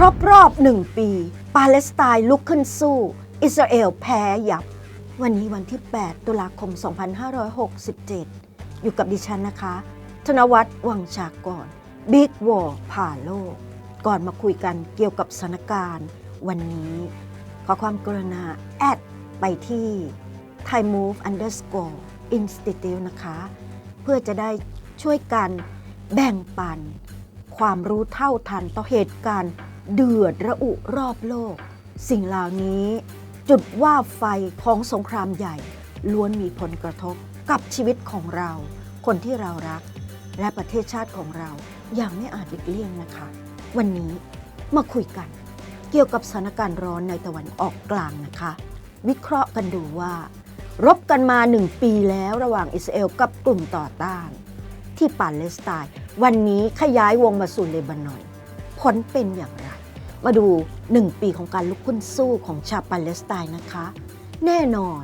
ครบรอบหนึ่งปี ปาเลสไตน์ลุกขึ้นสู้ อิสราเอลแพ้ยับ วันนี้วันที่ 8 ตุลาคม 2567 อยู่กับดิฉันนะคะ ธนวัฒน์วังชากรบิ๊กวอร์ผ่าโลก ก่อนมาคุยกันเกี่ยวกับสถานการณ์ วันนี้ ขอความกรุณาแอดไปที่ Thai Move Underscore Institute นะคะ เพื่อจะได้ช่วยกันแบ่งปัน ความรู้เท่าทันต่อเหตุการณ์ เดือดระอุรอบโลก สิ่งเหล่านี้ จุดว่าไฟของสงครามใหญ่ ล้วนมีผลกระทบกับชีวิตของเรา คนที่เรารัก และประเทศชาติของเราอย่างไม่อาจหลีกเลี่ยงนะคะ วันนี้มาคุยกัน เกี่ยวกับสถานการณ์ร้อนในตะวันออกกลางนะคะ วิเคราะห์กันดูว่า รบกันมาหนึ่งปีแล้วระหว่างอิสราเอลกับกลุ่มต่อต้าน ที่ปาเลสไตน์วันนี้ขยายวงมาสู่เลบานอนผลเป็นอย่างไร มาดูหนึ่งปีของการลุกขึ้นสู้ของชาวปาเลสไตน์นะคะ แน่นอน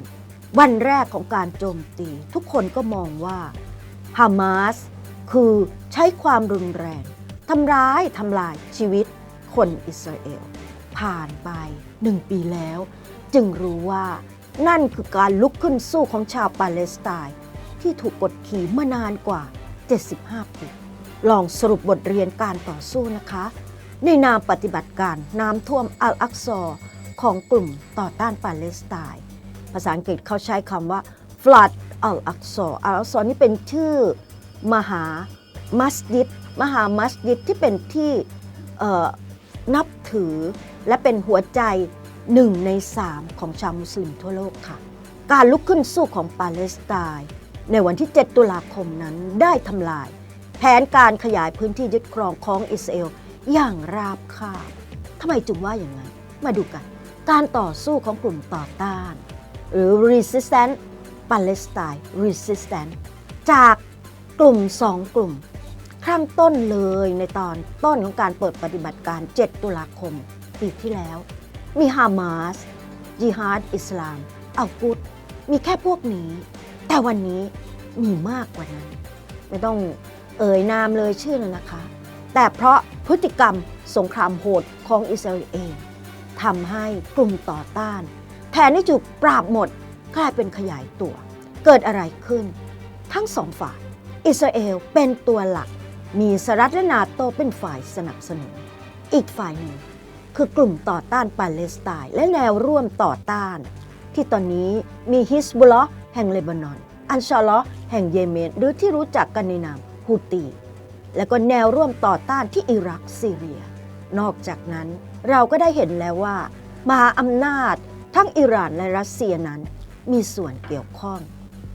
วันแรกของการโจมตี ทุกคนก็มองว่าฮามาสคือใช้ความรุนแรงทำร้ายทำลายชีวิตคนอิสราเอล ผ่านไปหนึ่งปีแล้ว จึงรู้ว่านั่นคือการลุกขึ้นสู้ของชาวปาเลสไตน์ที่ถูกกดขี่มานานกว่า 75 ปี ลองสรุปบทเรียนการต่อสู้นะคะ ในนามปฏิบัติการน้ำท่วมอัลอักซอของกลุ่มต่อต้านปาเลสไตน์ภาษาอังกฤษเขาใช้คำว่า flood al aqsa al aqsa นี่เป็นชื่อมหามัสยิดมหามัสยิดที่เป็นที่นับถือและเป็นหัวใจหนึ่งในสามของชาวมุสลิมทั่วโลกค่ะ การลุกขึ้นสู้ของปาเลสไตน์ในวันที่ 7 ตุลาคมนั้นได้ทำลาย แผนการขยายพื้นที่ยึดครองของอิสราเอล อย่างราบคาบทำไมจึงว่าอย่างนั้นมาดูกัน การต่อสู้ของกลุ่มต่อต้าน หรือ resistance Palestine resistance จากกลุ่มสองกลุ่ม ข้างต้นเลยในตอนต้นของการเปิดปฏิบัติการ 7 ตุลาคม ปีที่แล้ว มีฮามาสจิฮาดอิสลามอัลกุดมีแค่พวกนี้ แต่วันนี้มีมากกว่านั้น ไม่ต้องเอ่ยนามเลยชื่อเลยนะคะ แต่เพราะพฤติกรรมสงครามโหดของอิสราเอลเองทำให้กลุ่มต่อต้าน แทนที่จะปราบหมดกลายเป็นขยายตัว เกิดอะไรขึ้น ทั้งสองฝ่าย อิสราเอลเป็นตัวหลัก มีสหรัฐและนาโตเป็นฝ่ายสนับสนุน อีกฝ่ายหนึ่ง คือกลุ่มต่อต้านปาเลสไตน์และแนวร่วมต่อต้าน ที่ตอนนี้มีฮิสบุลลอฮ์แห่งเลบานอน อันชาลอฮ์แห่งเยเมน หรือที่รู้จักกันในนามฮูตี และก็แนวร่วมต่อต้านที่อิรักซีเรีย นอกจากนั้นเราก็ได้เห็นแล้วว่า มหาอำนาจทั้งอิหร่านและรัสเซียนั้น มีส่วนเกี่ยวข้อง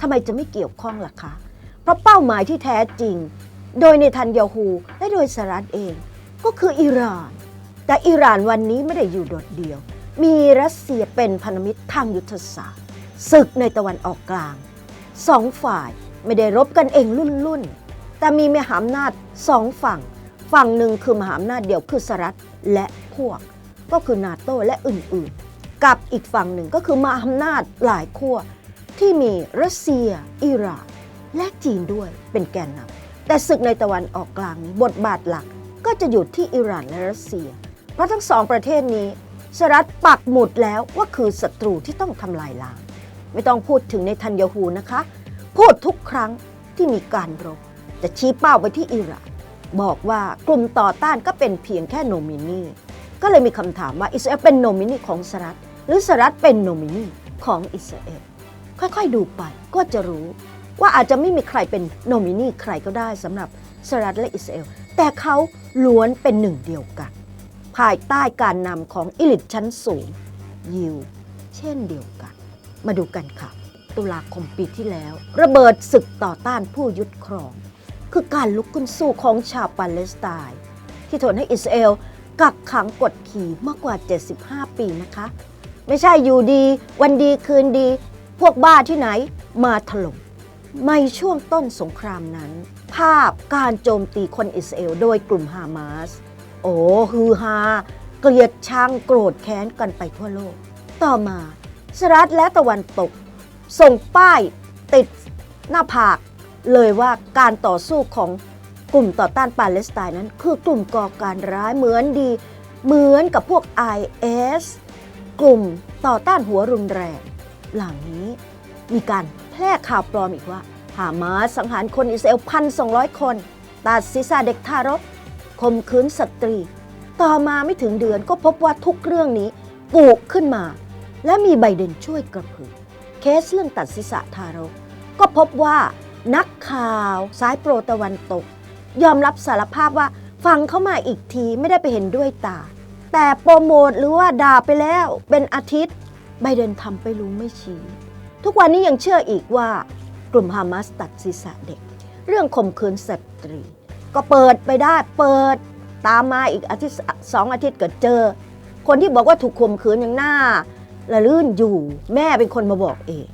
ทำไมจะไม่เกี่ยวข้องล่ะคะ เพราะเป้าหมายที่แท้จริง โดยในทันยาฮูและโดยสหรัฐเอง ก็คืออิหร่าน แต่อิหร่านวันนี้ไม่ได้อยู่โดดเดี่ยว มีรัสเซียเป็นพันธมิตรทางยุทธศาสตร์ศึกในตะวันออกกลางสองฝ่ายไม่ได้รบกันเองรุ่นรุ่น แต่มีมหาอำนาจสองฝั่ง ฝั่งหนึ่งคือมหาอำนาจเดียวคือสหรัฐและพวก ก็คือนาโตและอื่นๆ กับอีกฝั่งหนึ่งก็คือมหาอำนาจหลายขั้วที่มีรัสเซีย อิหร่านและจีนด้วยเป็นแกนนำแต่ศึกในตะวันออกกลางนี้บทบาทหลักก็จะอยู่ที่อิหร่านและรัสเซีย เพราะทั้งสองประเทศนี้สหรัฐปักหมุดแล้วว่าคือศัตรูที่ต้องทำลายล้างไม่ต้องพูดถึงในทันยาฮูนะคะ พูดทุกครั้งที่มีการรบ จะชี้เป้าไปที่อิหร่านบอกว่ากลุ่มต่อต้านก็เป็นเพียงแค่โนมินีก็เลยมีคำถามว่าอิสราเอลเป็นโนมินีของสหรัฐ หรือสหรัฐเป็นโนมินีของอิสราเอลค่อยๆดูไปก็จะรู้ ว่าอาจจะไม่มีใครเป็นโนมินีใครก็ได้สำหรับสหรัฐและอิสราเอลแต่เขาล้วนเป็นหนึ่งเดียวกัน ภายใต้การนำของอิลิทชั้นสูงยิว เช่นเดียวกัน มาดูกันค่ะ ตุลาคมปีที่แล้ว ระเบิดศึกต่อต้านผู้ยึดครอง คือการลุกขึ้นสู้ของชาวปาเลสไตน์ที่ทนให้อิสราเอลกักขังกดขี่มากกว่า 75 ปีนะคะ ไม่ใช่อยู่ดี วันดีคืนดี พวกบ้าที่ไหนมาถล่มในช่วงต้นสงครามนั้น ภาพการโจมตีคนอิสราเอลโดยกลุ่มฮามาส โอ้ฮือฮา เกลียดชังโกรธแค้นกันไปทั่วโลก ต่อมาสหรัฐและตะวันตก ส่งป้ายติดหน้าผาก เลยว่าการต่อสู้ของกลุ่มต่อต้านปาเลสไตน์นั้น คือกลุ่มก่อการร้ายเหมือนดีเหมือนกับพวก IS กลุ่มต่อต้านหัวรุนแรงหลังนี้มีการแพร่ข่าวปลอมอีกว่าฮามาสสังหารคนอิสราเอลพันสองคน ตัดศีรษะเด็กทารกข่มขืนสตรี ต่อมาไม่ถึงเดือนก็พบว่าทุกเรื่องนี้กุขึ้นมา และมีไบเดนช่วยกระพือ เคสเรื่องตัดศีรษะทารก ก็พบว่า นักข่าวสายโปรตะวันตก ยอมรับสารภาพว่าฟังเข้ามาอีกทีไม่ได้ไปเห็นด้วยตา แต่โปรโมทหรือว่าด่าไปแล้วเป็นอาทิตย์ไบเดนทำไปรู้ไม่ชี้ ทุกวันนี้ยังเชื่ออีกว่ากลุ่มฮามาสตัดศีรษะเด็ก เรื่องข่มขืนสตรี ก็เปิดไปได้เปิดตามมาอีกอาทิตย์สองอาทิตย์ก็เจอ คนที่บอกว่าถูกข่มขืนยังหน้าละลื่นอยู่ แม่เป็นคนมาบอกเอง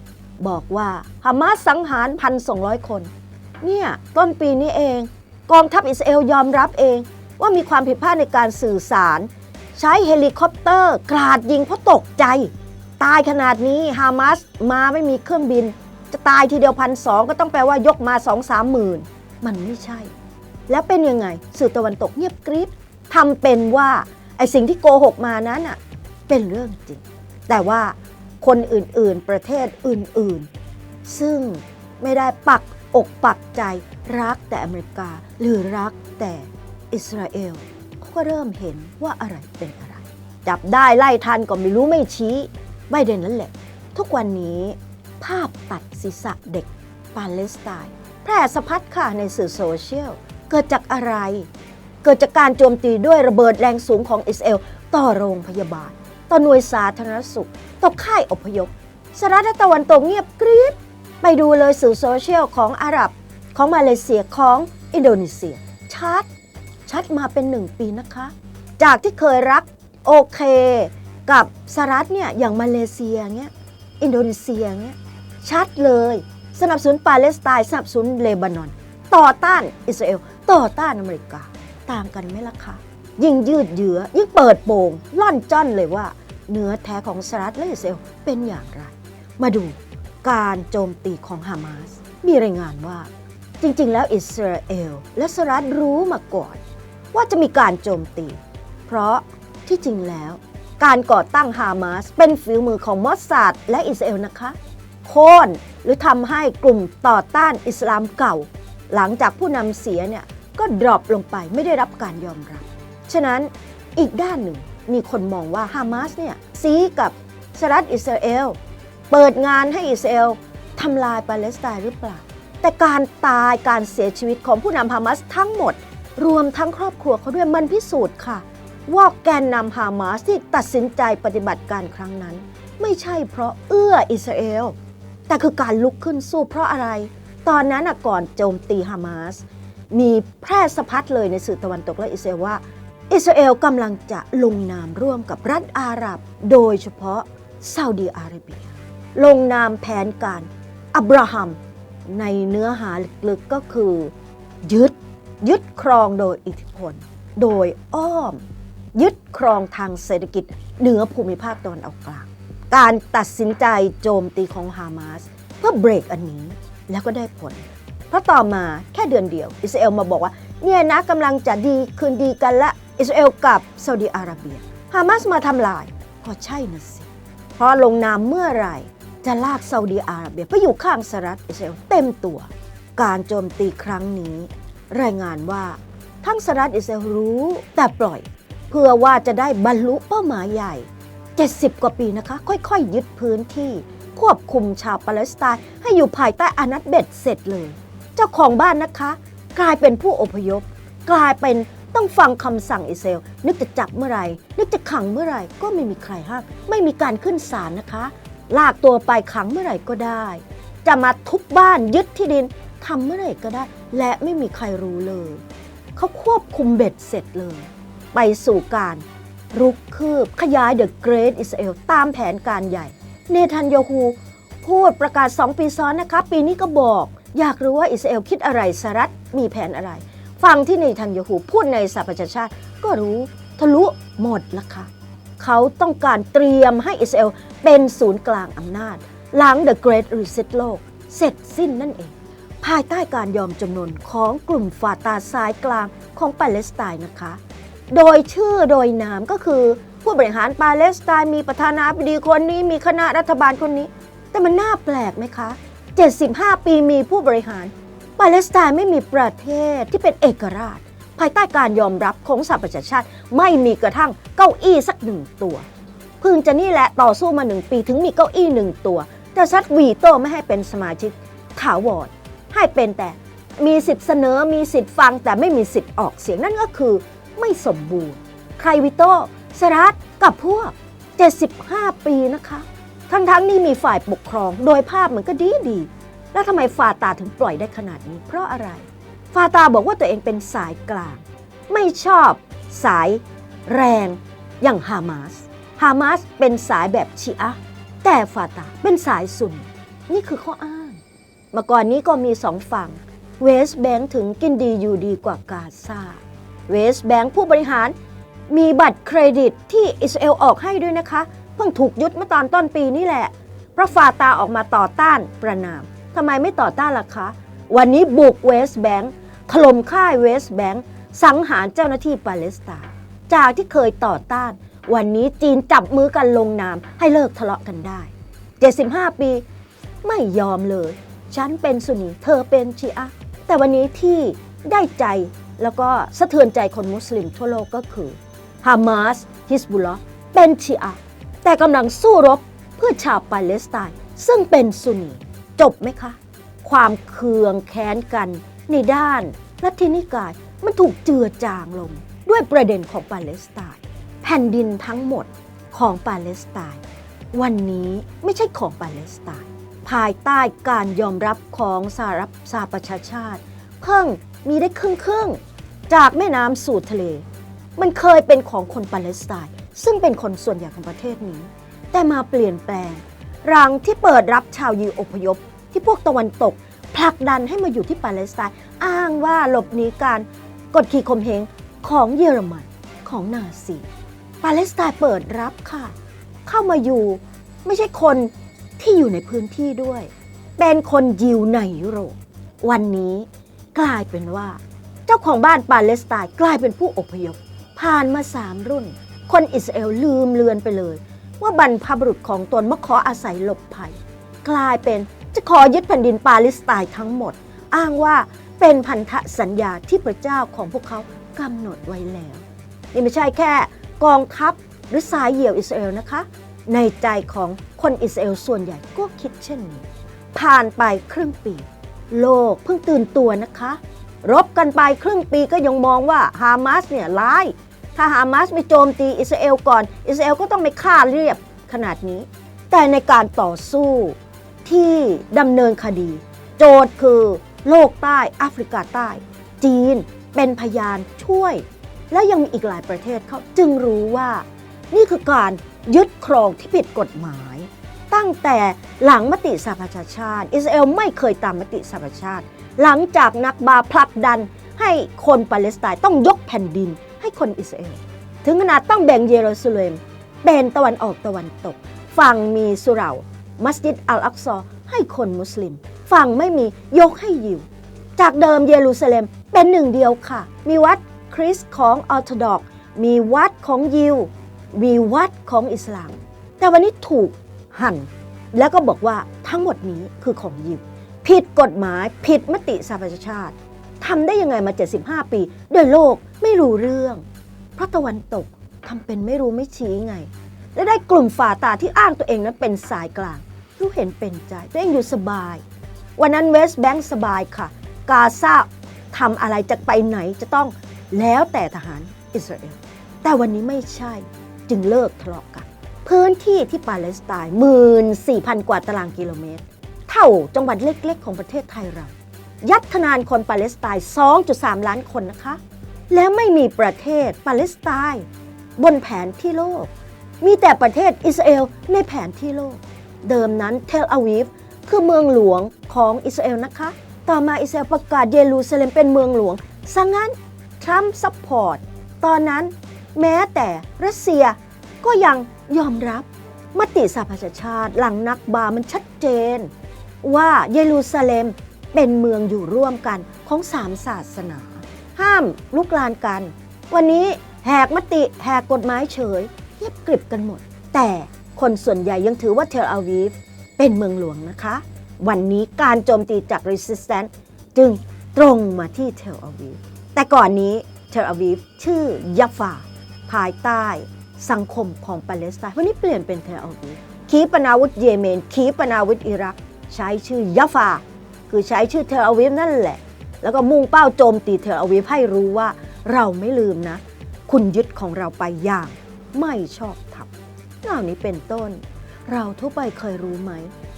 บอกว่าฮามาสสังหารพันสองคน เนี่ยต้นปีนี้เอง กองทัพอิสราเอลยอมรับเอง ว่ามีความผิดพลาดในการสื่อสาร ใช้เฮลิคอปเตอร์ กราดยิงเพราะตกใจ ตายขนาดนี้ฮามาสมาไม่มีเครื่องบิน จะตายทีเดียวพันสองก็ต้องแปลว่ายกมาสองสามหมื่นมันไม่ใช่ แล้วเป็นยังไงสื่อตะวันตกเงียบกริบทำเป็นว่าไอสิ่งที่โกหกมานั้นอะเป็นเรื่องจริง แต่ว่า คนอื่นๆ ประเทศอื่นๆ ซึ่งไม่ได้ปักอกปักใจรักแต่อเมริกา หรือรักแต่อิสราเอลเขาก็เริ่มเห็นว่าอะไรเป็นอะไร จับได้ไล่ทันก็ไม่รู้ไม่ชี้ไบเด่นนั่นแหละ ทุกวันนี้ภาพตัดศีรษะเด็กปาเลสไตน์แพร่สะพัดค่ะในสื่อโซเชียล เกิดจากอะไร เกิดจากการโจมตีด้วยระเบิดแรงสูงของอิสราเอลต่อโรงพยาบาล ต่อหน่วยสาธารณสุข ต่อค่ายอพยพสหรัฐตะวันตกเงียบกริบไปดูเลยสื่อโซเชียลของอาหรับของมาเลเซียของอินโดนีเซีย ชัด ชัดมาเป็นหนึ่งปีนะคะ จากที่เคยรักโอเค กับสหรัฐเนี่ยอย่างมาเลเซียเงี้ยอินโดนีเซียเงี้ยชัดเลย สนับสนุนปาเลสไตน์สนับสนุนเลบานอน ต่อต้านอิสราเอล ต่อต้านอเมริกา ตางกันไหมล่ะคะยิ่งยืดเยื้อยิ่งเปิดโปงล่อนจ้อนเลยว่า เนื้อแท้ของสหรัฐและอิสราเอลเป็นอย่างไร มาดูการโจมตีของฮามาส มีรายงานว่า จริงๆ แล้วอิสราเอลและสหรัฐรู้มาก่อน ว่าจะมีการโจมตี เพราะที่จริงแล้ว การก่อตั้งฮามาสเป็นฝีมือของมอสซาดและอิสราเอลนะคะโค่นหรือทำให้กลุ่มต่อต้านอิสลามเก่า หลังจากผู้นำเสียเนี่ยก็ดรอปลงไปไม่ได้รับการยอมรับ ฉะนั้นอีกด้านหนึ่ง มีคนมองว่าฮามาสเนี่ยซีกับสหรัฐอิสราเอล เปิดงานให้อิสราเอลทำลายปาเลสไตน์หรือเปล่า แต่การตายการเสียชีวิตของผู้นำฮามาสทั้งหมด รวมทั้งครอบครัวเขาด้วยมันพิสูจน์ค่ะ ว่าแกนนำฮามาสที่ตัดสินใจปฏิบัติการครั้งนั้น ไม่ใช่เพราะเอื้ออิสราเอลแต่คือการลุกขึ้นสู้เพราะอะไร ตอนนั้นก่อนโจมตีฮามาสมีแพร่สะพัดเลยในสื่อตะวันตกและอิสราเอลว่า อิสราเอลกำลังจะลงนามร่วมกับรัฐอาหรับ โดยเฉพาะซาอุดีอาระเบีย ลงนามแผนการอับราฮัมในเนื้อหาลึกๆก็คือ ยึด ยึดครองโดยอิทธิพล โดยอ้อม ยึดครองทางเศรษฐกิจเหนือภูมิภาคตะวันออกกลาง การตัดสินใจโจมตีของฮามาสเพื่อเบรกอันนี้แล้วก็ได้ผล เพราะต่อมาแค่เดือนเดียว อิสราเอลมาบอกว่า เนี่ยนะกำลังจะดีคืนดีกันละ อิสราเอลกับซาอุดีอาระเบียฮามาสมาทำลายก็ใช่นะสิ เพราะลงนามเมื่อไหร่ จะลากซาอุดีอาระเบียไปอยู่ข้างสหรัฐอิสราเอลเต็มตัว การโจมตีครั้งนี้ รายงานว่าทั้งสหรัฐอิสราเอลรู้แต่ปล่อย เพื่อว่าจะได้บรรลุเป้าหมายใหญ่ 70 กว่าปีนะคะ ค่อยๆยึดพื้นที่ ควบคุมชาวปาเลสไตน์ให้อยู่ภายใต้อานัตเบ็ดเสร็จเลย เจ้าของบ้านนะคะ กลายเป็นผู้อพยพ กลายเป็น ต้องฟังคำสั่งอิสราเอลนึกจะจับเมื่อไหร่ นึกจะขังเมื่อไหร่ ก็ไม่มีใครห้าม ไม่มีการขึ้นศาลนะคะ ลากตัวไปขังเมื่อไหร่ก็ได้ จะมาทุบบ้านยึดที่ดินทำเมื่อไหร่ก็ได้ และไม่มีใครรู้เลย เขาควบคุมเบ็ดเสร็จเลย ไปสู่การรุกคืบขยาย The Great Israel ตามแผนการใหญ่ เนทันยาฮูพูดประกาศ 2 ปีซ้อนนะคะ ปีนี้ก็บอก อยากรู้ว่าอิสราเอลคิดอะไรสหรัฐมีแผนอะไร ฟังที่เนทันยาฮูพูดในสหประชาชาติ ก็รู้ทะลุหมดละค่ะ เขาต้องการเตรียมให้อิสราเอลเป็นศูนย์กลางอำนาจ หลัง The Great Reset โลก เสร็จสิ้นนั่นเอง ภายใต้การยอมจำนนของกลุ่มฟาตาซ้ายกลางของปาเลสไตน์นะคะ โดยชื่อโดยนามก็คือผู้บริหารปาเลสไตน์มีประธานาธิบดีคนนี้มีคณะรัฐบาลคนนี้ แต่มันน่าแปลกไหมคะ 75 ปีมีผู้บริหาราเลสไตน์ไม่มีประเทศที่เป็นเอกราช ภายใต้การยอมรับของสหประชาชาติไม่มีกระทั่งเก้าอี้สักหนึ่งตัวพึ่งจะนี่แหละต่อสู้มาหนึ่งปีถึงมีเก้าอี้หนึ่งตัว แต่ซัดวีโต้ไม่ให้เป็นสมาชิกถาวรให้เป็นแต่มีสิทธิ์เสนอมีสิทธิ์ฟังแต่ไม่มีสิทธิ์ออกเสียงนั่นก็คือไม่สมบูรณ์ ใครวิโต้สรัฐกับพวก 75 ปีนะคะ ทั้งๆนี่มีฝ่ายปกครองโดยภาพมันก็ดีดี แล้วทำไมฟาตาถึงปล่อยได้ขนาดนี้ เพราะอะไร ฟาตาบอกว่าตัวเองเป็นสายกลาง ไม่ชอบสายแรงอย่างฮามาส ฮามาสเป็นสายแบบชีอะแต่ฟาตาเป็นสายซุน นี่คือข้ออ้างเมื่อก่อนนี้ก็มีสองฝั่ง เวสแบงค์ถึงกินดีอยู่ดีกว่ากาซา เวสแบงค์ผู้บริหารมีบัตรเครดิตที่อิสราเอลออกให้ด้วยนะคะ เพิ่งถูกยึดเมื่อตอนต้นปีนี่แหละ เพราะฟาตาออกมาต่อต้านประนาม ทำไมไม่ต่อต้านล่ะคะ วันนี้บุกเวสแบงค์ถล่มค่ายเวสแบงค์สังหารเจ้าหน้าที่ปาเลสไตน์จากที่เคยต่อต้าน วันนี้จีนจับมือกันลงนามให้เลิกทะเลาะกันได้ 75 ปีไม่ยอมเลย ฉันเป็นซุนีเธอเป็นชีอะแต่วันนี้ที่ได้ใจแล้วก็สะเทือนใจคนมุสลิมทั่วโลกก็คือฮามาสฮิสบุลลอเป็นชีอะแต่กำลังสู้รบเพื่อชาวปาเลสไตน์ซึ่งเป็นซุนนี จบไหมคะ ความเคืองแค้นกัน ในด้านลัทธินิกายมันถูกเจือจางลง ด้วยประเด็นของปาเลสไตน์แผ่นดินทั้งหมดของปาเลสไตน์วันนี้ไม่ใช่ของปาเลสไตน์ภายใต้การยอมรับของสหรัฐสหประชาชาติ เพิ่งมีได้ครึ่งครึ่งจากแม่น้ำสู่ทะเล มันเคยเป็นของคนปาเลสไตน์ซึ่งเป็นคนส่วนใหญ่ของประเทศนี้ แต่มาเปลี่ยนแปลงรังที่เปิดรับชาวยิวอพยพ ที่พวกตะวันตกผลักดันให้มาอยู่ที่ปาเลสไตน์อ้างว่าหลบหนีการกดขี่ข่มเหงของเยอรมันของนาซีปาเลสไตน์เปิดรับค่ะ เข้ามาอยู่ไม่ใช่คนที่อยู่ในพื้นที่ด้วย เป็นคนยิวในยุโรป วันนี้กลายเป็นว่า เจ้าของบ้านปาเลสไตน์กลายเป็นผู้อพยพ ผ่านมาสามรุ่น คนอิสราเอลลืมเลือนไปเลย ว่าบรรพบุรุษของตนมาขออาศัยหลบภัย กลายเป็น จะขอยึดแผ่นดินปาเลสไตน์ทั้งหมด อ้างว่าเป็นพันธสัญญาที่พระเจ้าของพวกเขากำหนดไว้แล้ว นี่ไม่ใช่แค่กองทัพหรือสายเหยี่ยวอิสราเอลนะคะ ในใจของคนอิสราเอลส่วนใหญ่ก็คิดเช่นนี้ ผ่านไปครึ่งปี โลกเพิ่งตื่นตัวนะคะ รบกันไปครึ่งปีก็ยังมองว่าฮามาสเนี่ยร้าย ถ้าฮามาสไม่โจมตีอิสราเอลก่อน อิสราเอลก็ต้องไม่ฆ่าเรียบขนาดนี้ แต่ในการต่อสู้ ที่ดำเนินคดี โจทย์คือโลกใต้แอฟริกาใต้ จีนเป็นพยานช่วย และยังมีอีกหลายประเทศเขาจึงรู้ว่า นี่คือการยึดครองที่ผิดกฎหมาย ตั้งแต่หลังมติสหประชาชาติ อิสราเอลไม่เคยตามมติสหประชาชาติ หลังจากนักบาผลักดันให้คนปาเลสไตน์ต้องยกแผ่นดินให้คนอิสราเอลถึงขนาดต้องแบ่งเยรูซาเล็มเป็นตะวันออกตะวันตก ฝั่งมีสุเหรา มัสยิดอัลอักซอให้คนมุสลิม ฝั่งไม่มียกให้ยิว จากเดิมเยรูซาเล็มเป็นหนึ่งเดียวค่ะ มีวัดคริสต์ของออร์โธดอก มีวัดของยิว มีวัดของอิสลาม แต่วันนี้ถูกหั่น แล้วก็บอกว่าทั้งหมดนี้คือของยิว ผิดกฎหมายผิดมติสหประชาชาติทำได้ยังไงมา 75 ปี โดยโลกไม่รู้เรื่อง เพราะตะวันตกทำเป็นไม่รู้ไม่ชี้ไง และได้กลุ่มฝ่าตาที่อ้างตัวเองนั้นเป็นสายกลางรู้เห็นเป็นใจ ตัวเองอยู่สบาย วันนั้นเวสต์แบงค์สบายค่ะ กาซาทำอะไรจะไปไหนจะต้องแล้วแต่ทหารอิสราเอล แต่วันนี้ไม่ใช่จึงเลิกทะเลาะกัน พื้นที่ที่ปาเลสไตน์หมื่นสี่พันกว่าตารางกิโลเมตร เท่าจังหวัดเล็กๆ ของประเทศไทยเรา ยัดทนานคนปาเลสไตน์ 2.3 ล้านคนนะคะ และไม่มีประเทศปาเลสไตน์บนแผนที่โลก มีแต่ประเทศอิสราเอลในแผนที่โลก เดิมนั้นเทลอาวีฟคือเมืองหลวงของอิสราเอลนะคะ ต่อมาอิสราเอลประกาศเยรูซาเล็มเป็นเมืองหลวงซะงั้นทรัมป์ซัพพอร์ต ตอนนั้นแม้แต่รัสเซียก็ยังยอมรับมติสหประชาชาติหลังนักบามันชัดเจน ว่าเยรูซาเล็มเป็นเมืองอยู่ร่วมกันของสามศาสนา ห้ามลุกลานกัน วันนี้แหกมติแหกกฎหมายเฉย เงียบกริบกันหมด แต่คนส่วนใหญ่ยังถือว่าเทลอาวีฟเป็นเมืองหลวงนะคะ วันนี้การโจมตีจาก Resistance จึงตรงมาที่เทลอาวีฟแต่ก่อนนี้เทลอาวีฟชื่อยาฟาภายใต้สังคมของปาเลสไตน์วันนี้เปลี่ยนเป็นเทลอาวีฟขีปนาวุธเยเมน ขีปนาวุธอิรัก ใช้ชื่อยาฟาคือใช้ชื่อเทลอาวีฟนั่นแหละ แล้วก็มุ่งเป้าโจมตีเทลอาวีฟให้รู้ว่าเราไม่ลืมนะ คุณยึดของเราไปอย่าง ไม่ชอบธรรมเหล่านี้เป็นต้น เราทั่วไปเคยรู้ไหม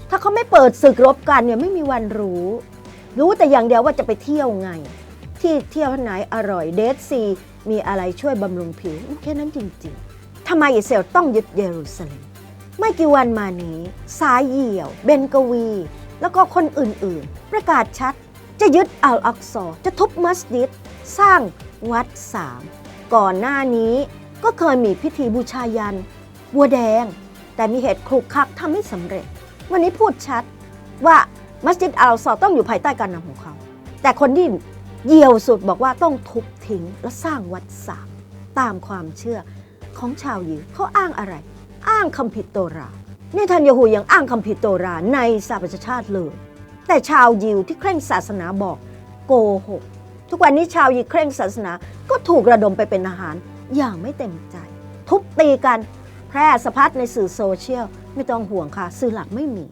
ถ้าเขาไม่เปิดศึกรบกันเนี่ยไม่มีวันรู้ รู้แต่อย่างเดียวว่าจะไปเที่ยวไง ที่เที่ยวไหนอร่อยเดซซีมีอะไรช่วยบำรุงผิวแค่นั้นจริงๆทำไมอิสราเอลต้องยึดเยรูซาเล็มไม่กี่วันมานี้สายเหี่ยว เบนกวี แล้วก็คนอื่นๆ ประกาศชัด จะยึดอัลอักซอจะทุบมัสยิด สร้างวัดสามก่อนหน้านี้ ก็เคยมีพิธีบูชายัน บัวแดง แต่มีเหตุครุกคลักทำไม่สำเร็จ วันนี้พูดชัดว่ามัสยิดอัลซอต้องอยู่ภายใต้การนำของเขา แต่คนที่เยี่ยวสุดบอกว่าต้องทุบทิ้งและสร้างวัดสามตามความเชื่อของชาวยิวเขาอ้างอะไร อ้างคัมภีร์โตราเนทันยาฮูยังอ้างคัมภีร์โตราในสหประชาชาติเลย แต่ชาวยิวที่เคร่งศาสนาบอกโกหก ทุกวันนี้ชาวยิวเคร่งศาสนาก็ถูกระดมไปเป็นอาหาร อย่างไม่เต็มใจ ทุบตีกันแพร่สะพัดในสื่อโซเชียล ไม่ต้องห่วงค่ะ สื่อหลักไม่มี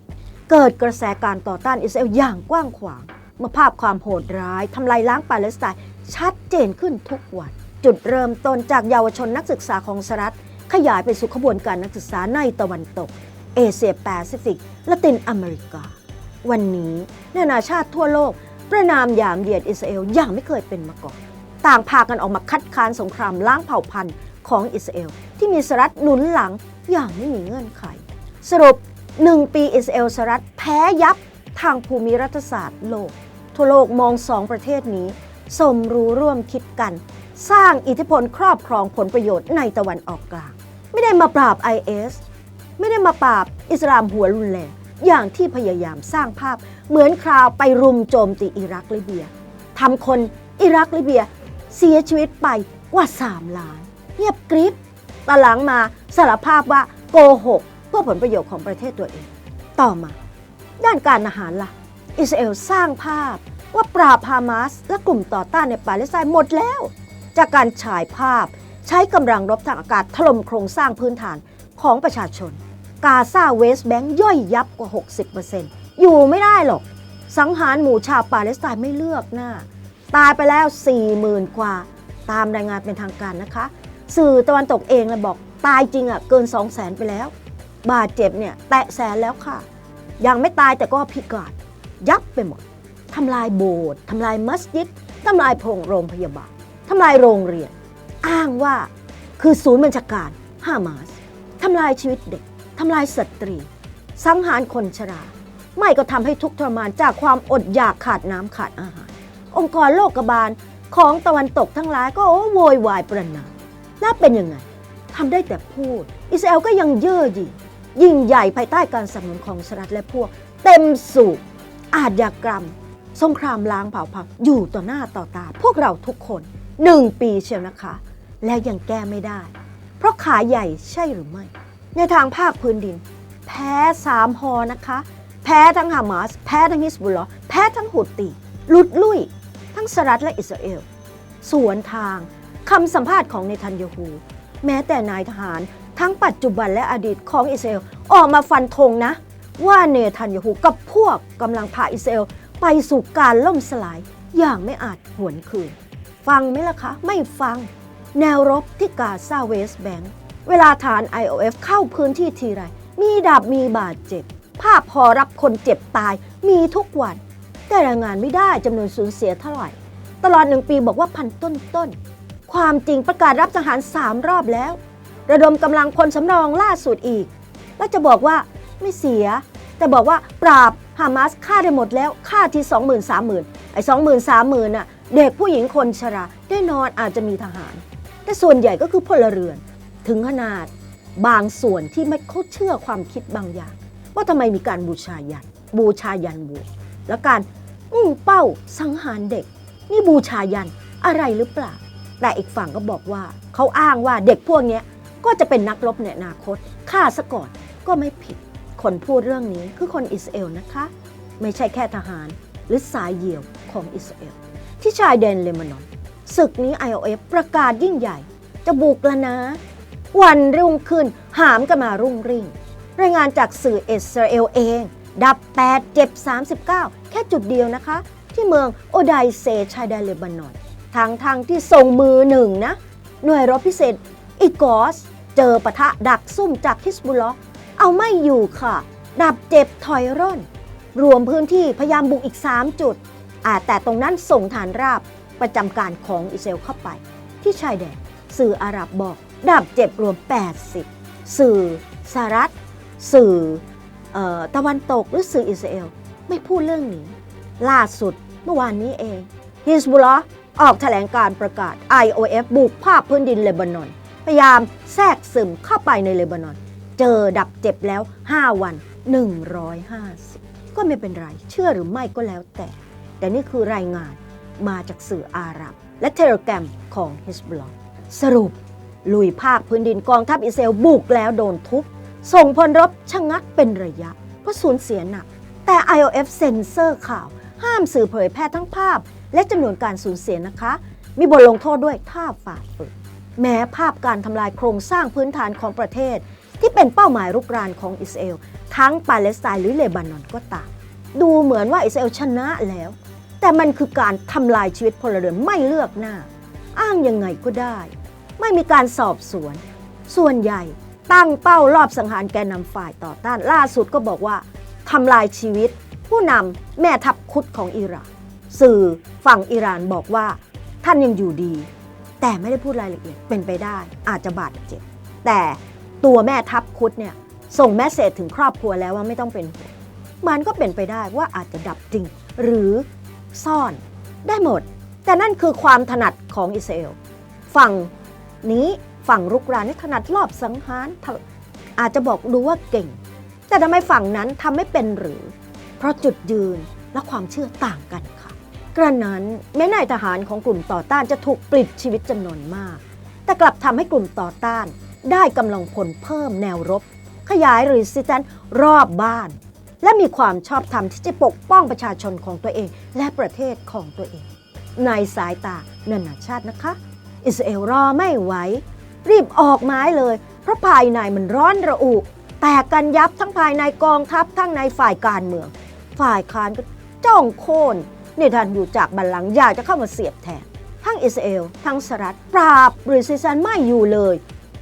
เกิดกระแสการต่อต้านอิสราเอลอย่างกว้างขวางเมื่อภาพความโหดร้ายทำลายล้างปาเลสไตน์ชัดเจนขึ้นทุกวัน จุดเริ่มต้นจากเยาวชนนักศึกษาของสหรัฐ ขยายไปสู่ขบวนการนักศึกษาในตะวันตก เอเชียแปซิฟิกละตินอเมริกา วันนี้นานาชาติทั่วโลก ประนามยามเหยียดอิสราเอลอย่างไม่เคยเป็นมาก่อน ต่างพากันออกมาคัดค้านสงครามล้างเผ่าพันธุ์ของอิสราเอล ที่มีสหรัฐหนุนหลังอย่างไม่มีเงื่อนไข สรุป 1 ปีอิสราเอลสหรัฐแพ้ยับทางภูมิรัฐศาสตร์โลก ทั่วโลกมองสองประเทศนี้ สมรู้ร่วมคิดกัน สร้างอิทธิพลครอบครองผลประโยชน์ในตะวันออกกลาง ไม่ได้มาปราบ IS ไม่ได้มาปราบอิสลามหัวรุนแรงอย่างที่พยายามสร้างภาพเหมือนคราวไปรุมโจมตีอิรักลิเบียทำคนอิรักลิเบีย เสียชีวิตไปกว่า 3 ล้าน เงียบกริบตอนหลังมาสารภาพว่าโกหก เพื่อผลประโยชน์ของประเทศตัวเอง ต่อมา ด้านการอาหารล่ะ อิสราเอลสร้างภาพว่าปราบฮามาสและกลุ่มต่อต้านในปาเลสไตน์หมดแล้ว จากการฉายภาพใช้กำลังรบทางอากาศถล่มโครงสร้างพื้นฐานของประชาชน กาซาเวสแบงค์ย่อยยับกว่า 60%อยู่ไม่ได้หรอก สังหารหมู่ชาวปาเลสไตน์ไม่เลือกหน้า ตายไปแล้ว 40,000 กว่า ตามรายงานเป็นทางการนะคะ สื่อตะวันตกเองเลยบอกตายจริงอะ่ะเกิน 2 0 0 0 0 0ไปแล้ว บาดเจ็บเนี่ยแตะแสนแล้วค่ะ ยังไม่ตายแต่ก็พิการยับไปหมดทำลายโบสถ์ทำลายมัสยิดทำลายพงโรงพยาบาลทำลายโรงเรียน อ้างว่าคือศูนย์บัญชาการฮามาสทำลายชีวิตเด็กทำลายสตรี สังหารคนชรา ไม่ก็ทำให้ทุกข์ทรมานจากความอดอยากขาดน้ำขาดอาหาร องค์กรโลกบาลของตะวันตกทั้งหลายก็โวยวายประนามแล้วเป็นยังไงทำได้แต่พูด อิสราเอลก็ยังเย่อหยิ่งยิ่งใหญ่ภายใต้การสนับสนุนของสหรัฐและพวก เต็มสูบอาชญากรรม สงครามล้างเผ่าพันธุ์อยู่ต่อหน้าต่อตา พวกเราทุกคนหนึ่งปีเชียวนะคะ และยังแก้ไม่ได้ เพราะขาใหญ่ใช่หรือไม่ ในทางภาคพื้นดิน แพ้สามฮอนะคะ แพ้ทั้งฮามาส แพ้ทั้งฮิสบุลลอฮ์แพ้ทั้งฮุตตีหลุดลุ่ย ทั้งสหรัฐและอิสราเอล สวนทางคำสัมภาษณ์ของเนทันยาฮูแม้แต่นายทหารทั้งปัจจุบันและอดีตของอิสราเอลออกมาฟันธงนะ ว่าเนทันยาฮูกับพวกกำลังพาอิสราเอลไปสู่การล่มสลายอย่างไม่อาจหวนคืน ฟังไหมล่ะคะ ไม่ฟัง แนวรบที่กาซาเวสแบงค์เวลาฐาน IOF เข้าพื้นที่ทีไร มีดาบมีบาดเจ็บ ภาพพอรับคนเจ็บตายมีทุกวัน แต่รายงานไม่ได้จำนวนสูญเสียเท่าไหร่ ตลอดหนึ่งปีบอกว่าพันต้นต้น ความจริงประกาศรับทหารสามรอบแล้ว ระดมกำลังพลสำรองล่าสุดอีก แล้วจะบอกว่าไม่เสีย แต่บอกว่าปราบฮามาสฆ่าได้หมดแล้วฆ่าที่20,000 30,000ไอ้20,000 30,000น่ะเด็กผู้หญิงคนชราแน่นอนอาจจะมีทหาร แต่ส่วนใหญ่ก็คือพลเรือน ถึงขนาดบางส่วนที่ไม่เขาเชื่อความคิดบางอย่าง ว่าทำไมมีการบูชายัน บูชายันวัว แล้วการมุ่งเป้าสังหารเด็ก นี่บูชายันอะไรหรือเปล่า แต่อีกฝั่งก็บอกว่า เขาอ้างว่าเด็กพวกนี้ก็จะเป็นนักรบในอนาคตฆ่าซะก่อนก็ไม่ผิด คนพูดเรื่องนี้คือคนอิสราเอลนะคะ ไม่ใช่แค่ทหารหรือสายเหยี่ยวของอิสราเอลที่ชายแดนเลบานอนศึกนี้ IOF ประกาศยิ่งใหญ่ จะบุกแล้วนะ วันรุ่งขึ้นหามกันมารุ่งริ่ง รายงานจากสื่ออิสราเอลเอง ดับ 8 เจ็บ 39 แค่จุดเดียวนะคะ ที่เมืองโอไดเซชายแดนเลบานอนทางทางที่ส่งมือหนึ่งนะ หน่วยรบพิเศษอีกอส เจอปะทะดักซุ่มจากฮิสบุลลอห์เอาไม่อยู่ค่ะ ดับเจ็บถอยร่น รวมพื้นที่พยายามบุกอีก 3 จุดอาแต่ตรงนั้นส่งฐานราบประจำการของอิสราเอลเข้าไป ที่ชายแดนสื่ออาหรับบอก ดับเจ็บรวม 80 สื่อสหรัฐ สื่อ ตะวันตกหรือสื่ออิสราเอลไม่พูดเรื่องนี้ ล่าสุดเมื่อวานนี้เองฮิสบุลลอออกแถลงการประกาศ IOF บุกภาคพื้นดินเลบานอน พยายามแทรกซึมเข้าไปในเลบานอน เจอดับเจ็บแล้ว 5 วัน 150 ก็ไม่เป็นไร เชื่อหรือไม่ก็แล้วแต่ แต่นี่คือรายงานมาจากสื่ออาหรับ และเทเลแกรมของฮิสบุลลอสรุปลุยภาคพื้นดินกองทัพอิสราเอลบุกแล้วโดนทุบ ส่งพลรบชะงักเป็นระยะ เพราะสูญเสียหนัก แต่ IOF เซ็นเซอร์ข่าว ห้ามสื่อเผยแพร่ทั้งภาพ และจำนวนการสูญเสียนะคะ มีบทลงโทษด้วยถ้าฝ่าฝืนแม้ภาพการทำลายโครงสร้างพื้นฐานของประเทศ ที่เป็นเป้าหมายรุกรานของอิสราเอลทั้งปาเลสไตน์หรือเลบานอนก็ตามดูเหมือนว่าอิสราเอลชนะแล้ว แต่มันคือการทำลายชีวิตพลเรือนไม่เลือกหน้า อ้างยังไงก็ได้ ไม่มีการสอบสวน ส่วนใหญ่ ตั้งเป้ารอบสังหารแกนนำฝ่ายต่อต้าน ล่าสุดก็บอกว่าทำลายชีวิต ผู้นำแม่ทัพคุดของอิหร่านสื่อฝั่งอิหร่านบอกว่า ท่านยังอยู่ดี แต่ไม่ได้พูดรายละเอียดเป็นไปได้อาจจะบาดเจ็บแต่ตัวแม่ทัพคุดเนี่ยส่งแมสเซจถึงครอบครัวแล้วว่าไม่ต้องเป็นห่วงมันก็เป็นไปได้ว่าอาจจะดับจริง หรือซ่อนได้หมด แต่นั่นคือความถนัดของอิสราเอลฝั่งนี้ ฝั่งรุกรานนี่ถนัดรอบสังหาร อาจจะบอกดูว่าเก่ง แต่ทำไมฝั่งนั้นทำไม่เป็นหรือ เพราะจุดยืนและความเชื่อต่างกันค่ะ กระนั้นแม้นายทหารของกลุ่มต่อต้านจะถูกปลิดชีวิตจำนวนมาก แต่กลับทำให้กลุ่มต่อต้านได้กำลังพลเพิ่มแนวรบ ขยายหรือซิตันรอบบ้าน และมีความชอบธรรมที่จะปกป้องประชาชนของตัวเอง และประเทศของตัวเอง ในสายตานานาชาตินะคะ อิสราเอลรอไม่ไหว รีบออกไม้เลย เพราะภายในมันร้อนระอุ แตกกันยับทั้งภายในกองทัพทั้งในฝ่ายการเมือง ฝ่ายค้านก็จ้องโค่นนี่ท่านอยู่จากบัลลังก์อยากจะเข้ามาเสียบแทน ทั้งอิสราเอล ทั้งสหรัฐปราบหรือซิซันไม่อยู่เลย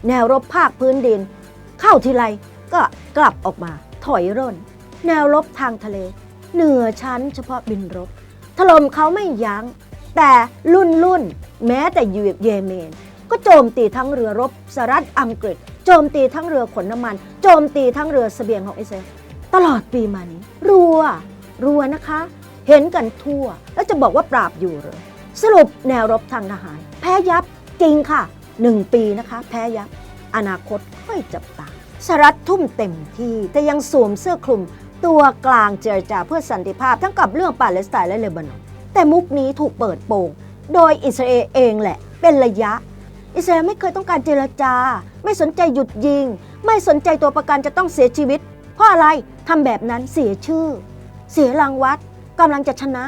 แนวรบภาคพื้นดิน เข้าทีไรก็กลับออกมาถอยร่น แนวรบทางทะเล เหนือชั้นเฉพาะบินรบถล่มเขาไม่ยัง้งแต่รุ่นรุ่นแม้แต่ยูเยเมน ก็โจมตีทั้งเรือรบสหรัฐอังกฤษ โจมตีทั้งเรือขนน้ำมัน โจมตีทั้งเรือเสบียงของอิสราเอลตลอดปีมานี้ รัว รัวนะคะ เห็นกันทั่ว แล้วจะบอกว่าปราบอยู่เหรอสรุปแนวรบทางทหาร แพ้ยับจริงค่ะหนึ่งปีนะคะ แพ้ยับ อนาคตค่อยจับตาสหรัฐทุ่มเต็มที่แต่ยังสวมเสื้อคลุม ตัวกลางเจรจาเพื่อสันติภาพทั้งกับเรื่องปาเลสไตน์และเลบานอนแต่มุกนี้ถูกเปิดโปงโดยอิสราเอลเองแหละ เป็นระยะ อิสราเอลไม่เคยต้องการเจรจา ไม่สนใจหยุดยิง ไม่สนใจตัวประกันจะต้องเสียชีวิต เพราะอะไรทำแบบนั้นเสียชื่อ เสียรางวัดกำลังจะชนะ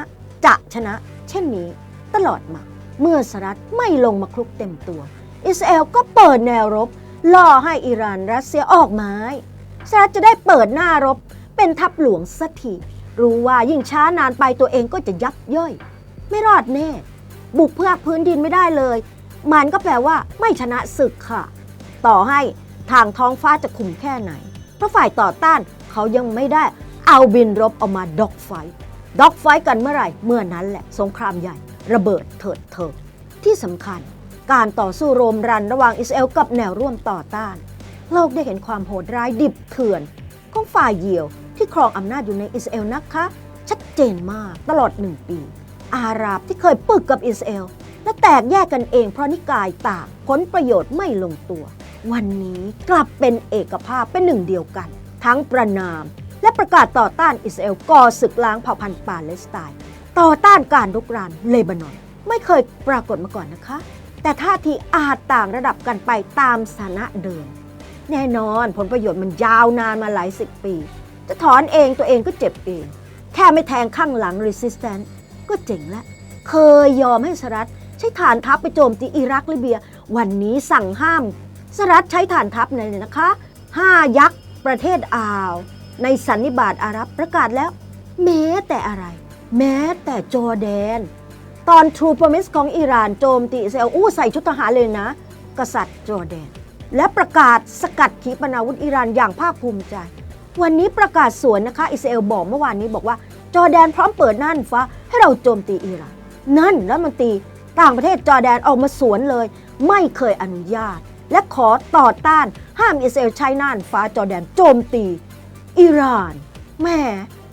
จะชนะ เช่นนี้ ตลอดมา เมื่อสหรัฐไม่ลงมาคลุกเต็มตัว อิสราเอลก็เปิดแนวรบล่อให้อิหร่านรัสเซียออกไม้สหรัฐจะได้เปิดหน้ารบ เป็นทัพหลวงสักทีรู้ว่ายิ่งช้านานไปตัวเองก็จะยับย่อย ไม่รอดแน่ บุกเพื่อพื้นดินไม่ได้เลย มันก็แปลว่าไม่ชนะศึกค่ะ ต่อให้ทางท้องฟ้าจะคุมแค่ไหน เพราะฝ่ายต่อต้านเขายังไม่ได้เอาบินรบเอามาด็อกไฟด็อกไฟกันเมื่อไหร่ เมื่อนั้นแหละสงครามใหญ่ ระเบิดเถิดเถิดที่สำคัญ การต่อสู้โรมรันระหว่างอิสราเอลกับแนวร่วมต่อต้าน โลกได้เห็นความโหดร้ายดิบเถื่อน ของฝ่ายเหยี่ยวที่ครองอำนาจอยู่ในอิสราเอลนะคะ ชัดเจนมากตลอดหนึ่งปี อาหรับที่เคยปึกกับอิสราเอล และแตกแยกกันเองเพราะนิกายต่างผลประโยชน์ไม่ลงตัว วันนี้กลับเป็นเอกภาพเป็นหนึ่งเดียวกัน ทั้งประนาม และประกาศต่อต้านอิสราเอลก่อศึกล้างเผ่าพันธุ์ปาเลสไตน์ต่อต้านการรุกรานเลบานอน ไม่เคยปรากฏมาก่อนนะคะ แต่ท่าทีอาจต่างระดับกันไปตามสถานะเดิม แน่นอนผลประโยชน์มันยาวนานมาหลายสิบปี จะถอนเองตัวเองก็เจ็บเอง แค่ไม่แทงข้างหลัง resistance ก็เจ๋งแล้วเคยยอมให้สหรัฐ ช้ฐานทัพไปโจมตีอิรักลิเบีย วันนี้สั่งห้ามสหรัฐใช้ฐานทัพเลยนะคะห้ายักษ์ประเทศอ่าว ในสันนิบาตอาหรับประกาศแล้ว แม้แต่อะไร แม้แต่จอร์แดน ตอน True Promise ของอิหร่านโจมตีอิสราเอลอู้ใส่ชุดทหารเลยนะ กษัตริย์จอร์แดน และประกาศสกัดขีปนาวุธอิหร่านอย่างภาคภูมิใจ วันนี้ประกาศสวนนะคะ อิสราเอลบอกเมื่อวานนี้บอกว่า จอร์แดนพร้อมเปิดน่านฟ้าให้เราโจมตีอิหร่าน นั่นแล้วมันตรี ต่างประเทศจอร์แดนออกมาสวนเลย ไม่เคยอนุญาต และขอต่อต้านห้ามอิสราเอลใช้น่านฟ้าจอร์แดนโจมตี อิหร่านแหม่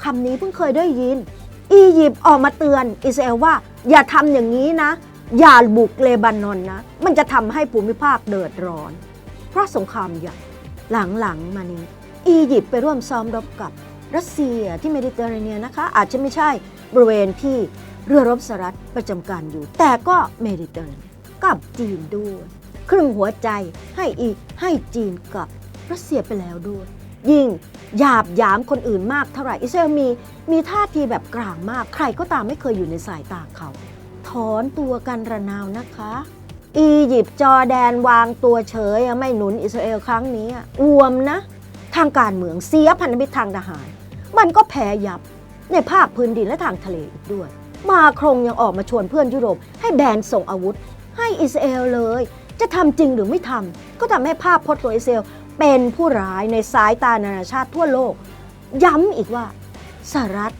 คำนี้เพิ่งเคยได้ยิน อียิปต์ออกมาเตือนอิสราเอลว่า อย่าทำอย่างนี้นะ อย่าบุกเลบานอนนะ มันจะทำให้ภูมิภาคเดือดร้อน เพราะสงครามใหญ่หลังๆมานี้ อียิปต์ไปร่วมซ้อมรบกับรัสเซียที่เมดิเตอร์เรเนียนนะคะ อาจจะไม่ใช่บริเวณที่ เรือรบสหรัฐประจำการอยู่ แต่ก็เมดิเตอร์เรเนียนกับจีนด้วย ครึ่งหัวใจให้อีกให้จีนกับรัสเซียไปแล้วด้วย ยิ่งหยาบยามคนอื่นมากเท่าไหร่อิสราเอลมีมีท่าทีแบบกลางมาก ใครก็ตามไม่เคยอยู่ในสายตาเขา ถอนตัวกันระนาวนะคะ อียิปต์จอแดนวางตัวเฉยไม่หนุนอิสราเอลครั้งนี้อะอวมนะ ทางการเมืองเสียพันธมิตรทางทหาร มันก็แพ้ยับในภาคพื้นดินและทางทะเลอีกด้วย มาครงยังออกมาชวนเพื่อนยุโรป ให้แบนส่งอาวุธ ให้อิสราเอลเลย จะทำจริงหรือไม่ทำก็ทำให้ภาพพจน์ของอิสราเอลเป็นผู้ร้ายในสายตานานาชาติทั่วโลก ย้ำอีกว่าสหรัฐ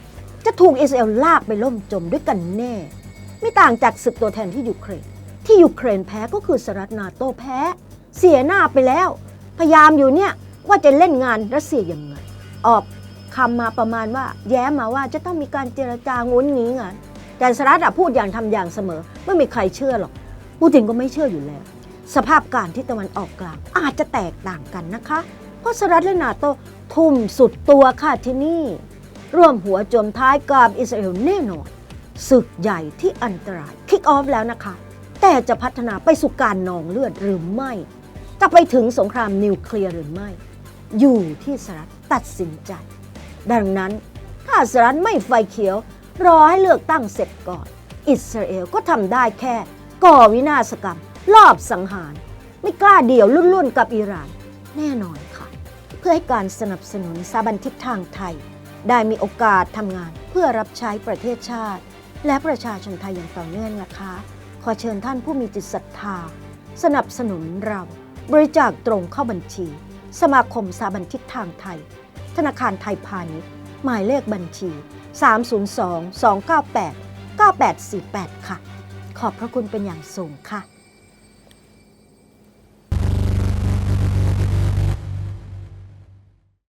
จะถูกอิสราเอลลากไปล่มจมด้วยกันแน่ ไม่ต่างจากศึกตัวแทนที่ยูเครน ที่ยูเครนแพ้ก็คือสหรัฐนาโตแพ้ เสียหน้าไปแล้ว พยายามอยู่เนี่ยว่าจะเล่นงานรัสเซียยังไง ออกคำมาประมาณว่า แย้มมาว่าจะต้องมีการเจรจางุ้นงี้งาน แต่สหรัฐพูดอย่างทำอย่างเสมอ ไม่มีใครเชื่อหรอกปูตินก็ไม่เชื่ออยู่แล้ว สภาพการที่ตะวันออกกลางอาจจะแตกต่างกันนะคะ เพราะสหรัฐและนาโตทุ่มสุดตัวค่ะที่นี่ ร่วมหัวจมท้ายกับอิสราเอลแน่นอนศึกใหญ่ที่อันตรายคิกออฟแล้วนะคะ แต่จะพัฒนาไปสู่การนองเลือดหรือไม่ จะไปถึงสงครามนิวเคลียร์หรือไม่ อยู่ที่สหรัฐตัดสินใจ ดังนั้นถ้าสหรัฐไม่ไฟเขียว รอให้เลือกตั้งเสร็จก่อน อิสราเอลก็ทำได้แค่ ก่อวินาศกรรม รอบสังหาร ไม่กล้าเดี่ยวลุ่นๆกับอิหร่าน แน่นอนค่ะ เพื่อให้การสนับสนุนสถาบันทิศทางไทย ได้มีโอกาสทำงานเพื่อรับใช้ประเทศชาติ และประชาชนไทยอย่างต่อเนื่องนะคะ ขอเชิญท่านผู้มีจิตศรัทธา สนับสนุนเราบริจาคตรงเข้าบัญชี สมาคมสถาบันทิศทางไทย ธนาคารไทยพาณิชย์ หมายเลขบัญชี 302 298 9848 ค่ะ ขอบพระคุณเป็นอย่างสูงค่ะ